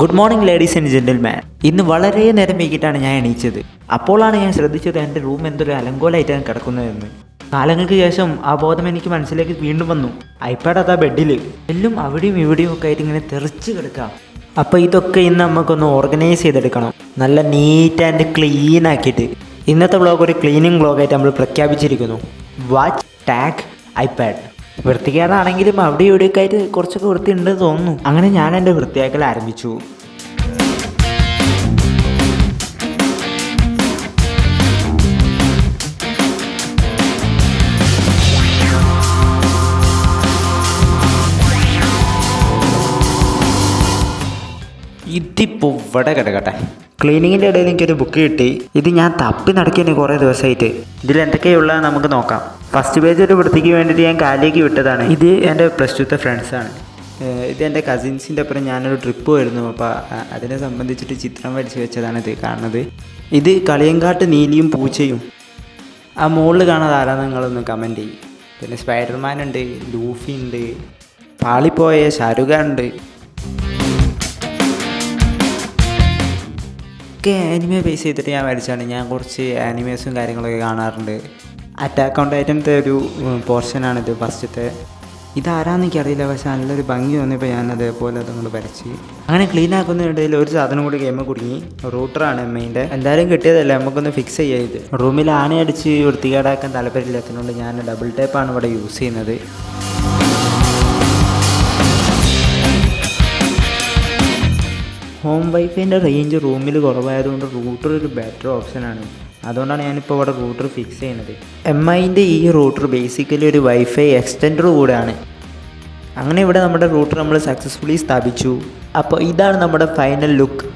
Good morning ladies and gentleman ഇന്ന് വളരെ നേരം വൈകിട്ടാണ് ഞാൻ എണീച്ചത്. അപ്പോഴാണ് ഞാൻ ശ്രദ്ധിച്ചത് എന്റെ റൂം എന്തൊരു അലങ്കോലായിട്ടാണ് കിടക്കുന്നതെന്ന്. കാലങ്ങൾക്ക് ശേഷം ആ ബോധം എനിക്ക് മനസ്സിലേക്ക് വീണ്ടും വന്നു. ഐപാഡ് അതാ ബെഡിൽ എല്ലാം അവിടെയും ഇവിടെയും ഒക്കെ ആയിട്ട് ഇങ്ങനെ തെറിച്ച് കിടക്കാം. അപ്പോൾ ഇതൊക്കെ ഇന്ന് നമുക്കൊന്ന് ഓർഗനൈസ് ചെയ്തെടുക്കണം. നല്ല നീറ്റ് ആൻഡ് ക്ലീൻ ആക്കിയിട്ട്. ഇന്നത്തെ വ്ളോഗ് ഒരു ക്ലീനിങ് വ്ളോഗായിട്ട് നമ്മൾ പ്രഖ്യാപിച്ചിരിക്കുന്നു. വാച്ച് ടാഗ് ഐപാഡ് വൃത്തികേടാണെങ്കിലും അവിടെ ഇവിടെയൊക്കെ ആയിട്ട് കുറച്ചൊക്കെ വൃത്തിയുണ്ടെന്ന് തോന്നുന്നു. അങ്ങനെ ഞാൻ എന്റെ വൃത്തിയാക്കൽ ആരംഭിച്ചു. ഇതിപ്പോൾ ഇവിടെ കിടക്കട്ടെ. ക്ലീനിങ്ങിന്റെ ഇടയിൽ എനിക്കൊരു ബുക്ക് കിട്ടി. ഇത് ഞാൻ തപ്പി നടക്കിയാണ് കുറേ ദിവസമായിട്ട്. ഇതിൽ എന്തൊക്കെയുള്ളതെന്ന് നമുക്ക് നോക്കാം. ഫസ്റ്റ് പേജ് ഒരു വൃത്തിക്ക് വേണ്ടിയിട്ട് ഞാൻ കാലിലേക്ക് വിട്ടതാണ്. ഇത് എന്റെ പ്ലസ് ടുത്തെ ഫ്രണ്ട്സാണ് ഇത് എന്റെ കസിൻസിന്റെ അപ്പുറം ഞാനൊരു ട്രിപ്പ് വരുന്നു അപ്പോൾ അതിനെ സംബന്ധിച്ചിട്ട് ചിത്രം വരച്ച് വെച്ചതാണ് ഇത് കാണുന്നത്. ഇത് കളിയങ്കാട്ട് നീലിയും പൂച്ചയും. ആ മുകളിൽ കാണാതെ ആരാ നിങ്ങളൊന്ന് കമന്റ് ചെയ്യും. പിന്നെ സ്പൈഡർമാൻ ഉണ്ട് ലൂഫി ഉണ്ട് പാളിപ്പോയ ഷാരുഖ ഉണ്ട്. ഒക്കെ ആനിമെ ബേസ് ചെയ്തിട്ട് ഞാൻ വരച്ചാണ്. ഞാൻ കുറച്ച് ആനിമേസും കാര്യങ്ങളൊക്കെ കാണാറുണ്ട്. അറ്റാക്ക് ഓൺ ടൈറ്റന്റെ ഒരു പോർഷനാണിത് ഫസ്റ്റത്തെ. ഇതാരാന്ന് എനിക്കറിയില്ല പക്ഷെ നല്ലൊരു ഭംഗി തോന്നിയപ്പോൾ ഞാൻ അതേപോലെ അതങ്ങോട്ട് വരച്ച്. അങ്ങനെ ക്ലീൻ ആക്കുന്നതിനിടയിൽ ഒരു സാധനം കൂടി ഗെയിം കുടുങ്ങി. റൂട്ടറാണ് എമ്മയിന്റെ എന്തായാലും കിട്ടിയതല്ല നമുക്കൊന്ന് ഫിക്സ് ചെയ്യാം ഇത്. റൂമിൽ ആനയടിച്ച് വൃത്തികേടാക്കാൻ താല്പര്യമില്ലാത്തതുകൊണ്ട് ഞാൻ ഡബിൾ ടേപ്പാണ് ഇവിടെ യൂസ് ചെയ്യുന്നത്. ഹോം വൈഫൈന്റെ റേഞ്ച് റൂമിൽ കുറവായതുകൊണ്ട് റൂട്ടർ ഒരു ബെറ്റർ ഓപ്ഷനാണ് അതുകൊണ്ടാണ് ഞാനിപ്പോൾ ഇവിടെ റൂട്ടർ ഫിക്സ് ചെയ്യുന്നത്. എം ഐന്റെ ഈ റൂട്ടർ ബേസിക്കലി ഒരു വൈഫൈ എക്സ്റ്റൻഡർ കൂടെയാണ്. അങ്ങനെ ഇവിടെ നമ്മുടെ റൂട്ടർ നമ്മൾ സക്സസ്ഫുള്ളി സ്ഥാപിച്ചു. അപ്പോൾ ഇതാണ് നമ്മുടെ ഫൈനൽ ലുക്ക്